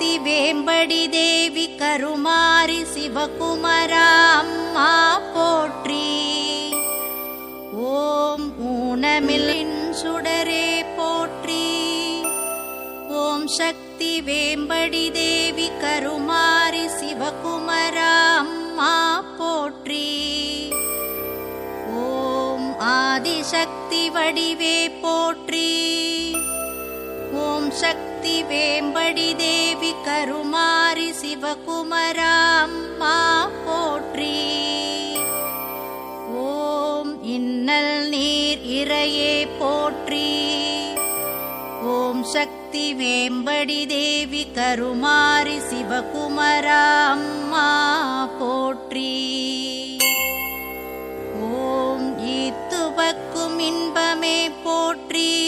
மூர்த்தி வேம்படி தேவி கருமாரி சிவகுமரா அம்மா போற்றி ஓம் ஊனமில்லின் சுடரே போற்றி ஓம் சக்தி வேம்படி தேவி கருமாரி சிவகுமரா அம்மா போற்றி ஓம் ஆதிசக்தி வடிவே போற்றி ஓம் சக்தி மூர்த்தி வேம்படி தேவி கருமாரி சிவகுமராம்மா போற்றி. ஓம் இன்னல் நீர் இறையே போற்றி. ஓம் சக்தி வேம்படி தேவி கருமாரி சிவகுமராம்மா போற்றி. ஓம் ஈத்துவக்கும் இன்பமே போற்றி.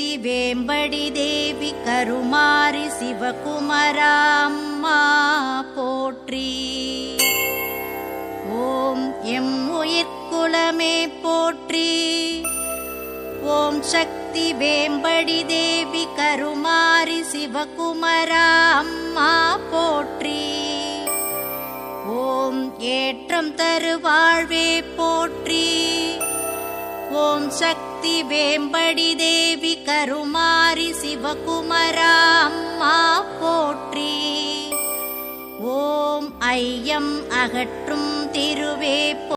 வேம்படி தேவி கருமாரி சிவகுமராம்மா போற்றி. ஓம் எம் உயிர்குலமே போற்றி. ஓம் சக்தி வேம்படி தேவி கருமாரி சிவகுமராம்மா போற்றி. ஓம் ஏற்றம் தருவாழ்வே போற்றி. சக்தி வேம்படி தேவி கருமாரி சிவகுமரா அம்மா போற்றி. ஓம் ஐயம் அகற்றும் திருவே